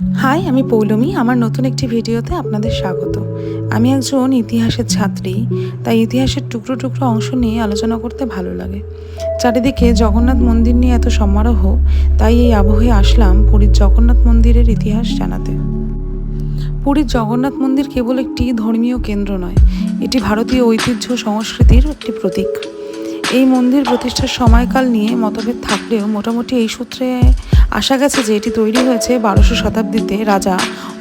High আমি পৌলমী। আমার নতুন একটি ভিডিওতে আপনাদের স্বাগত। আমি একজন ইতিহাসের ছাত্রী, তাই ইতিহাসের টুকরো টুকরো অংশ নিয়ে আলোচনা করতে ভালো লাগে। চারিদিকে জগন্নাথ মন্দির নিয়ে এত সমারোহ, তাই এই আবহে আসলাম পুরীর জগন্নাথ মন্দিরের ইতিহাস জানাতে। পুরীর জগন্নাথ মন্দির কেবল একটি ধর্মীয় কেন্দ্র নয়, এটি ভারতীয় ঐতিহ্য সংস্কৃতির একটি প্রতীক। এই মন্দির প্রতিষ্ঠার সময়কাল নিয়ে মতভেদ থাকলেও মোটামুটি এই সূত্রে আসা গেছে যে এটি তৈরি হয়েছে বারোশো শতাব্দীতে রাজা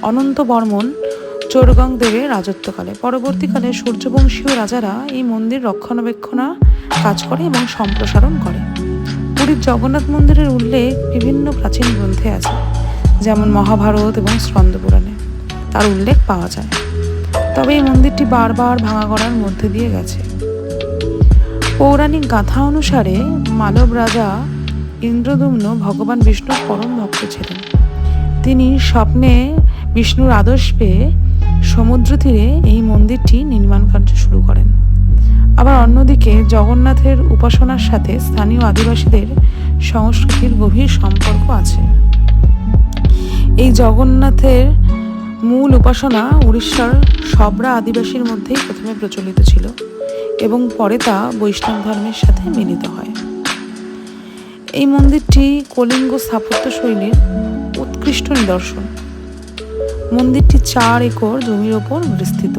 অনন্ত বর্মন চোরগং দেবের রাজত্বকালে। পরবর্তীকালে সূর্যবংশীয় রাজারা এই মন্দির রক্ষণাবেক্ষণা কাজ করে এবং সম্প্রসারণ করে। পুরীর জগন্নাথ মন্দিরের উল্লেখ বিভিন্ন প্রাচীন গ্রন্থে আছে, যেমন মহাভারত এবং স্কন্দপুরাণে তার উল্লেখ পাওয়া যায়। তবে এই মন্দিরটি বারবার ভাঙা করার মধ্যে দিয়ে গেছে। পৌরাণিক গাথা অনুসারে মানব রাজা ইন্দ্রদুম্ন ভগবান বিষ্ণুর পরম ভক্ত ছিলেন। তিনি স্বপ্নে বিষ্ণুর আদর্শ পেয়ে সমুদ্র তীরে এই মন্দিরটি নির্মাণ কার্য শুরু করেন। আবার অন্যদিকে জগন্নাথের উপাসনার সাথে স্থানীয় আদিবাসীদের সংস্কৃতির গভীর সম্পর্ক আছে। এই জগন্নাথের মূল উপাসনা উড়িষ্যার সবরা আদিবাসীর মধ্যেই প্রথমে প্রচলিত ছিল এবং পরে তা বৈষ্ণব ধর্মের সাথে মিলিত হয়। এই মন্দিরটি কলিঙ্গ স্থাপত্য শৈলীর উৎকৃষ্ট নিদর্শন। মন্দিরটি চার একর জমির ওপর বিস্তৃত।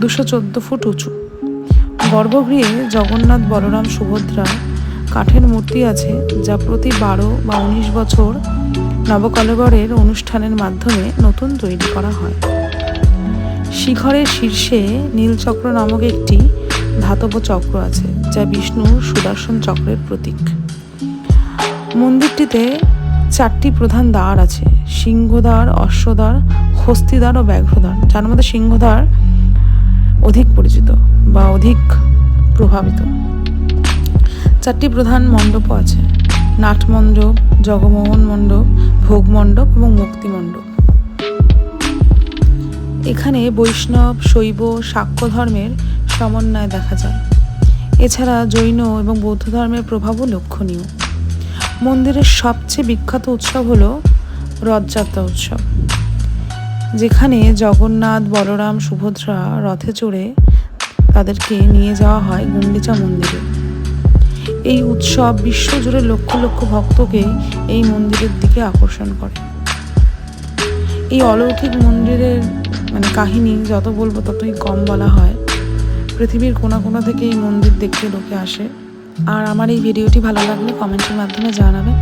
দুশো চোদ্দ ফুট উঁচু। গর্ভগৃহে জগন্নাথ বলরাম সুভদ্রা কাঠের মূর্তি আছে, যা প্রতি বারো বা উনিশ বছর নবকলেবরের অনুষ্ঠানের মাধ্যমে নতুন তৈরি করা হয়। শিখরের শীর্ষে নীলচক্র নামক একটি ধাতব চক্র আছে, যা বিষ্ণুর সুদর্শন চক্রের প্রতীক। মন্দিরটিতে চারটি প্রধান দ্বার আছে, সিংহদ্বার, অশ্বদ্বার, হস্তিদ্বার ও ব্যাঘ্রদ্বার। যার মধ্যে সিংহদ্বার অধিক পরিচিত বা অধিক প্রভাবিত। চারটি প্রধান মণ্ডপও আছে নাট মণ্ডপ জগমোহন মণ্ডপ ভোগ মণ্ডপ এবং মুক্তি মণ্ডপ এখানে বৈষ্ণব, শৈব শাক্য ধর্মের সমন্বয় দেখা যায়। এছাড়া জৈন এবং বৌদ্ধ ধর্মের প্রভাবও লক্ষণীয়। মন্দিরের সবচেয়ে বিখ্যাত উৎসব হলো রথযাত্রা উৎসব, যেখানে জগন্নাথ, বলরাম, সুভদ্রা রথে চড়ে তাদেরকে নিয়ে যাওয়া হয় গুন্ডিচা মন্দিরে। এই উৎসব বিশ্বজুড়ে লক্ষ লক্ষ ভক্তকে এই মন্দিরের দিকে আকর্ষণ করে। এই অলৌকিক মন্দিরের মানে কাহিনী যত বলব ততই কম বলা হয়। পৃথিবীর কোনা কোনা থেকে এই মন্দির দেখতে লোকে আসে। আর আমার এই ভিডিওটি ভালো লাগলে কমেন্টের মাধ্যমে জানাবেন।